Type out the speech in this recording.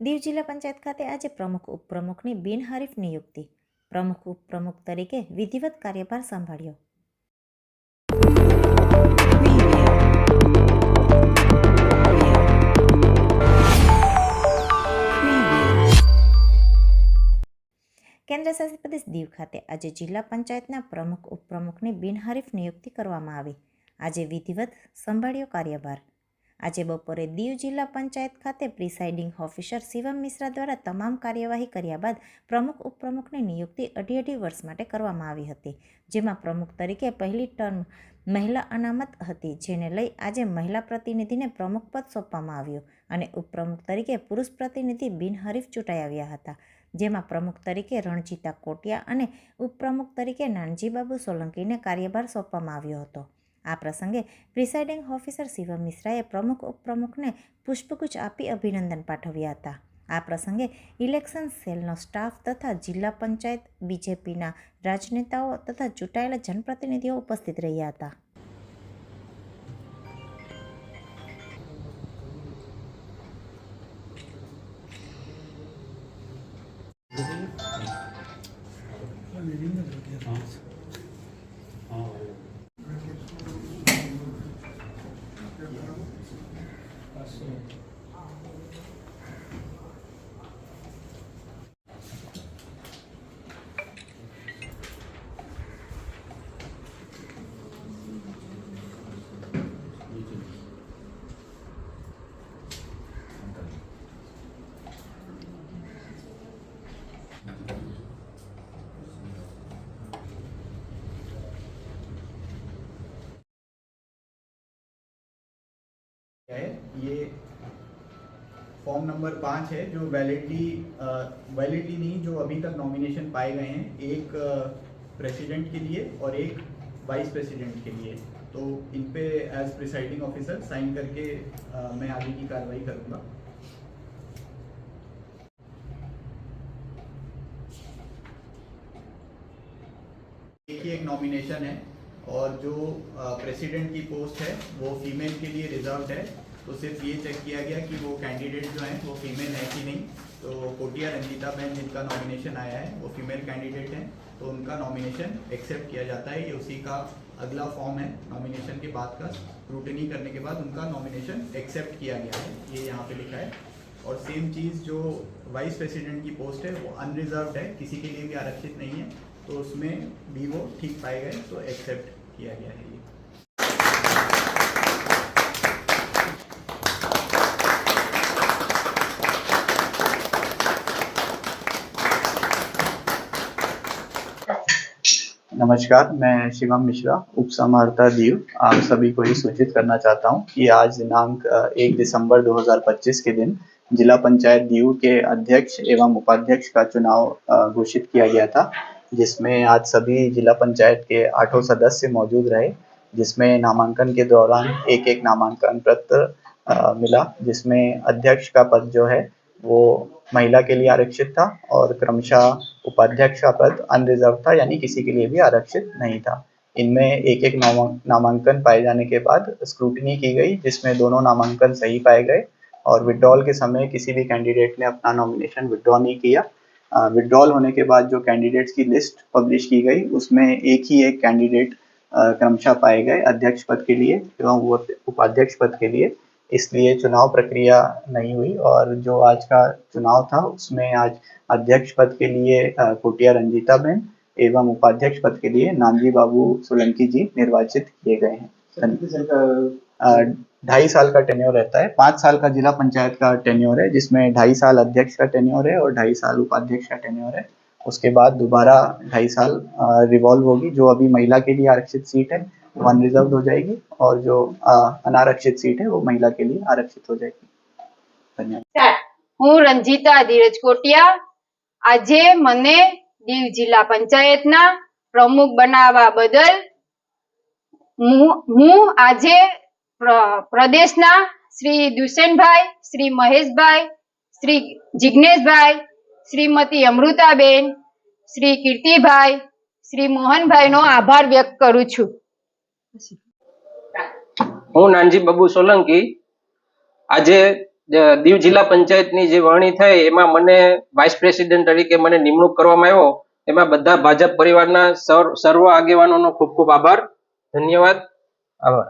દીવ જિલ્લા પંચાયત ખાતે આજે પ્રમુખ ઉપપ્રમુખની બિનહરીફ નિયુક્તિ. પ્રમુખ ઉપપ્રમુખ તરીકે વિધિવત કાર્યભાર સંભાળ્યો. કેન્દ્ર શાસિત પ્રદેશ દીવ ખાતે આજે જિલ્લા પંચાયતના પ્રમુખ ઉપપ્રમુખની બિનહરીફ નિયુક્તિ કરવામાં આવી. આજે વિધિવત સંભાળ્યો કાર્યભાર. આજે બપોરે દીવ જિલ્લા પંચાયત ખાતે પ્રિસાઇડિંગ ઓફિસર શિવમ મિશ્રા દ્વારા તમામ કાર્યવાહી કર્યા બાદ પ્રમુખ ઉપપ્રમુખની નિયુક્તિ અઢી અઢી વર્ષ માટે કરવામાં આવી હતી, જેમાં પ્રમુખ તરીકે પહેલી ટર્મ મહિલા અનામત હતી, જેને લઈ આજે મહિલા પ્રતિનિધિને પ્રમુખ પદ સોંપવામાં આવ્યું અને ઉપપ્રમુખ તરીકે પુરુષ પ્રતિનિધિ બિનહરીફ ચૂંટાઈ આવ્યા હતા, જેમાં પ્રમુખ તરીકે રણજીતા કોટિયા અને ઉપપ્રમુખ તરીકે નાનજીબાબુ સોલંકીને કાર્યભાર સોંપવામાં આવ્યો હતો. આ પ્રસંગે પ્રિસાઇડિંગ ઓફિસર શિવમ મિશ્રાએ પ્રમુખ ઉપપ્રમુખને પુષ્પગુચ્છ આપી અભિનંદન પાઠવ્યા હતા. આ પ્રસંગે ઇલેક્શન સેલનો સ્ટાફ તથા જિલ્લા પંચાયત, બીજેપીના રાજનેતાઓ તથા ચૂંટાયેલા જનપ્રતિનિધિઓ ઉપસ્થિત રહ્યા હતા. है? ये फॉर्म नंबर पाँच है जो वैलिडली वैलिडली नहीं जो अभी तक नॉमिनेशन पाए गए हैं एक प्रेसिडेंट के लिए और एक वाइस प्रेसिडेंट के लिए। तो इन पे एज प्रिसाइडिंग ऑफिसर साइन करके अ, मैं आगे की कार्रवाई करूँगा। एक ही एक नॉमिनेशन है। और जो प्रेसिडेंट की पोस्ट है, वो फीमेल के लिए रिज़र्व है। तो सिर्फ़ ये चेक किया गया कि वो कैंडिडेट जो हैं, वो फीमेल है कि नहीं। तो कोटिया रंजीता बहन, जिनका नॉमिनेशन आया है, वो फीमेल कैंडिडेट हैं। तो उनका नॉमिनेशन एक्सेप्ट किया जाता है। ये उसी का अगला फॉर्म है नॉमिनेशन के बाद का। स्क्रूटनी करने के बाद उनका नॉमिनेशन एक्सेप्ट किया गया है। ये यहाँ पे लिखा है। और सेम चीज़ जो वाइस प्रेसिडेंट की पोस्ट है, वो अनरिजर्व्ड है। किसी के लिए भी आरक्षित नहीं है। तो उसमें भी वो ठीक पाए गए तो एक्सेप्ट किया गया है ये। नमस्कार मैं शिवम मिश्रा उप समाहर्ता दीव। आप सभी को ये सूचित करना चाहता हूँ कि आज दिनांक अ, एक दिसंबर 2025 के दिन जिला पंचायत दीव के अध्यक्ष एवं उपाध्यक्ष का चुनाव घोषित किया गया था। जिसमें आज सभी जिला पंचायत के आठों सदस्य मौजूद रहे, जिसमें नामांकन के दौरान एक एक नामांकन पत्र मिला, जिसमें अध्यक्ष का पद जो है, वो महिला के लिए आरक्षित था और क्रमशः उपाध्यक्ष का पद अनरिजर्व था, यानी किसी के लिए भी आरक्षित नहीं था। इनमें एक एक नामांकन पाए जाने के बाद स्क्रूटनी की गई, जिसमें दोनों नामांकन सही पाए गए और विड्रॉल के समय किसी भी कैंडिडेट ने अपना नॉमिनेशन विड्रॉ नहीं किया। विड्रॉल होने के बाद जो कैंडिडेट्स की लिस्ट पब्लिश की गई, उसमें एक ही एक कैंडिडेट क्रमशः पाए गए अध्यक्ष पद के लिए एवं उपाध्यक्ष पद के लिए। इसलिए चुनाव प्रक्रिया नहीं हुई और जो आज का चुनाव था, उसमें आज अध्यक्ष पद के लिए कोटिया रंजीता बहन एवं उपाध्यक्ष पद के लिए नानजी बाबू सोलंकी जी निर्वाचित किए गए हैं अ, ढाई साल का टेन्योर रहता है पाँच साल का जिला पंचायत का टेन्योर है जिसमें ढाई साल अध्यक्ष का टेन्योर है और ढाई साल उपाध्यक्ष का टेन्योर है उसके बाद दोबारा ढाई साल रिवॉल्व होगी जो अभी महिला के लिए आरक्षित सीट है वो अनरिजर्व हो जाएगी और जो अ, अनारक्षित सीट है वो महिला के लिए आरक्षित हो जाएगी धन्यवाद હું રંજીતા ધીરજ કોટિયા આજે મને દીવ જિલ્લા પંચાયતના પ્રમુખ બનાવવા બદલ હું આજે પ્ર- પ્રદેશના શ્રી દુષ્યંતભાઈ, શ્રી મહેશભાઈ, શ્રી જિજ્ઞેશભાઈ શ્રીમતી અમૃતાબેન, શ્રી કીર્તિભાઈ, શ્રી મોહનભાઈનો આભાર વ્યક્ત કરું છું. હું નાનજી બાબુ સોલંકી. આજે દીવ જિલ્લા પંચાયતની જે વરણી થઈ એમાં મને વાઇસ પ્રેસિડેન્ટ તરીકે મને નિમણૂક કરવામાં આવ્યો. એમાં બધા ભાજપ પરિવારના સર્વ આગેવાનોનો ખૂબ ખૂબ આભાર. ધન્યવાદ. આભાર.